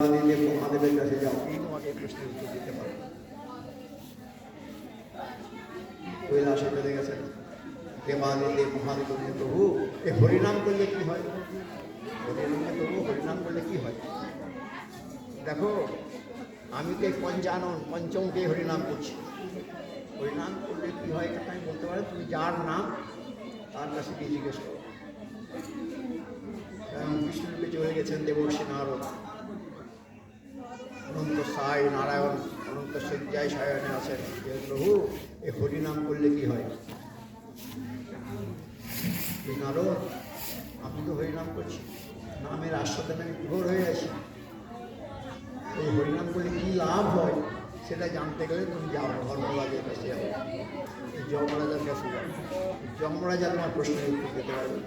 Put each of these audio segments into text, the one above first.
প্রভু এ হরিনাম করলে কি হয় হরিনামে প্রভু হরিনাম করলে কি হয় দেখো, আমি তো পঞ্চানন, পঞ্চমকে হরিনাম করছি। হরিনাম করলে কি হয় এটা আমি বলতে পারি তুমি যার নাম, তার কাছে গিয়ে জিজ্ঞেস করো। বিষ্ণুরূপে চলে গেছেন দেবর্ষী নারদ। সাই নারায়ণ, অনন্ত শয্যায় সায়নে আছেন। যে প্রভু, এ হরিনাম করলে কি হয়? নারদ, আমি তো হরিনাম করছি। নামের আস্বাদনে আমি বিভোর হয়ে আছি। এই হরিনাম করলে কী লাভ হয়? সেটা জানতে গেলে তুমি যাও, ধর্মরাজের কাছে যাও। এই যমরাজার কাছে যাও। যমরাজা তোমার প্রশ্নের উত্তর দিতে পারবে।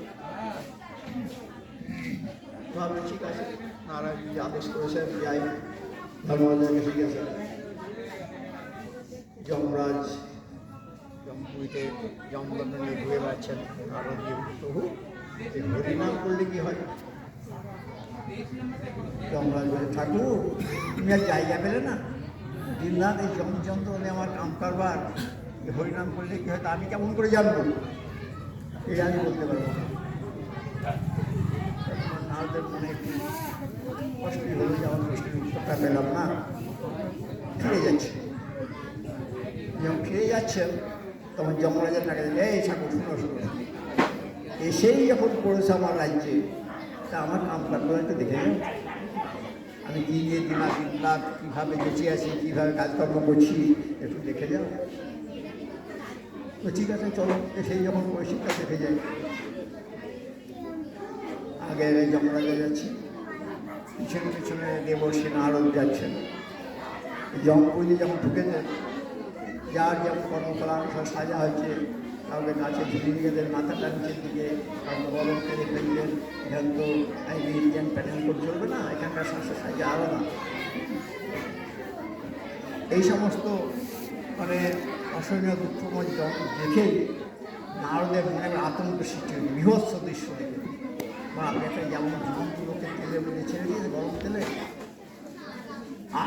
ভাবলে ঠিক আছে নারায়ণ, আদেশ করেছেন যাই কাছে গেছেন যমরাজ জমপুরিতে যমদণ্ড নিয়ে ঘুরে বেড়াচ্ছেন দিয়ে প্রভু এই হরিনাম করলে কি হয়? যমরাজ বলে ঠাকুর তুমি আর জায়গা পেলে না। দিন রাত এই যমযন্ত্রণে আমার কাম কারবার এই হরিনাম করলে কি হয় তা আমি কেমন করে জানব এটা আমি বলতে পারব না। নারদের মনে একটু কষ্টই হলো যে আমার উত্তরটা পেলাম না ফিরে যাচ্ছে যখন ফিরে যাচ্ছেন তখন যমরাজের টাকা দিলে এই ঠাকুর শুনো শুনো এসেই যখন পড়েছে আমার রাজ্যে তা আমার কাম কাজগুলো একটু দেখে। আমি কী নিয়ে দিমাগ দিন রাত কীভাবে বেঁচে আছি কীভাবে কাজকর্ম করছি একটু দেখে যাও ঠিক আছে চলো এসেই যখন পরিস্থিতিটা দেখে যাই আগে যমরাজা যাচ্ছি পিছনে পিছনে দেবর্ষী নারদ যাচ্ছেন। জমপুরি যখন ঢুকেছেন, যার যেমন কর্মকলা সব সাজা হয়েছে কাউকে গাছে ঝুলিয়ে গেলেন মাথাটা নিচের দিকে কাউকে গরমকে রেখে দিলেন এখন তো ইন্ডিয়ান প্যাটার্ন করে চলবে না, এখানকার সংসার সাজা আলাদা। এই সমস্ত মানে অসহনীয় দুঃখময় দেখেই নারদের মনে আতঙ্ক সৃষ্টি হয়েছে বিভৎস দৃশ্য দেখে। বা একটা যেমন জীবন্ত লোকের তেলের মধ্যে ছেড়ে দিয়েছে, গরম তেলে।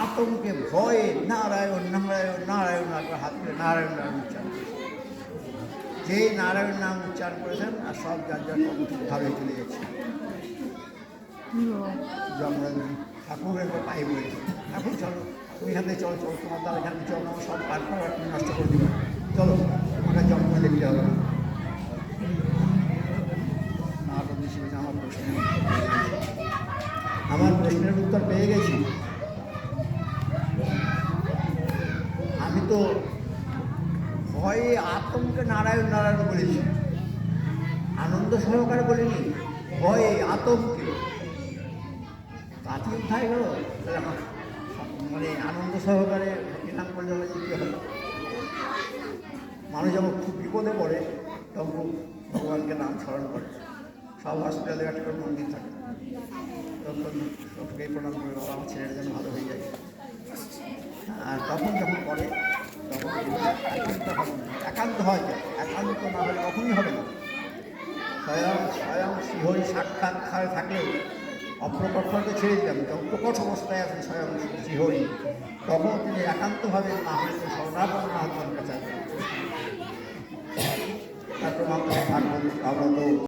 আতঙ্কে ভয়ে নারায়ণ নারায়ণ নারায়ণ একবার হাত তুলে নারায়ণ নারায়ণ উচ্চারণ যেই নারায়ণ নাম উচ্চারণ করেছেন, আর সব যার যার কর্মভাবে চলে গেছে জমরাজ ঠাকুর একবার পায়ে বলেছে ঠাকুর চলো তুমি এখান থেকে চলো চলো, তোমার দ্বারা এখানে চলো, আমার সব করো নষ্ট করে দিবে চলো তোমাকে জন্ম দেখতে হবে না নারদ আমার প্রশ্ন আমার প্রশ্নের উত্তর পেয়ে গেছি? আমি তো ভয়ে আতঙ্কে নারায়ণ নারায়ণ বলেছি। আনন্দ সহকারে বলিনি, ভয়ে আতঙ্কে। তাতে উঠাই তাহলে মানে আনন্দ সহকারে নাম করলে হলে কী হবে? মানুষ যখন খুব বিপদে পড়ে তখন ভগবানকে নাম স্মরণ করে। সব হসপিটালে একটা মন্দির থাকে। তখন সবকেই প্রণাম করে, বাবা, আমার ছেলেটা যেন ভালো হয়ে যায়। আর তখন যখন করে তখন একান্ত হবে না। একান্ত হয় একান্ত না হলে কখনই হবে না। স্বয়ং স্বয়ং শ্রীহরি সাক্ষাৎকার থাকলেও অপ্রকটকে ছেড়ে দিলাম। যখন প্রকট অবস্থায় আছেন স্বয়ং শ্রীহরি, তখন তিনি একান্তভাবে না হলে না হতেন কাছে। তার প্রমাণ ভাগবত ভাগবত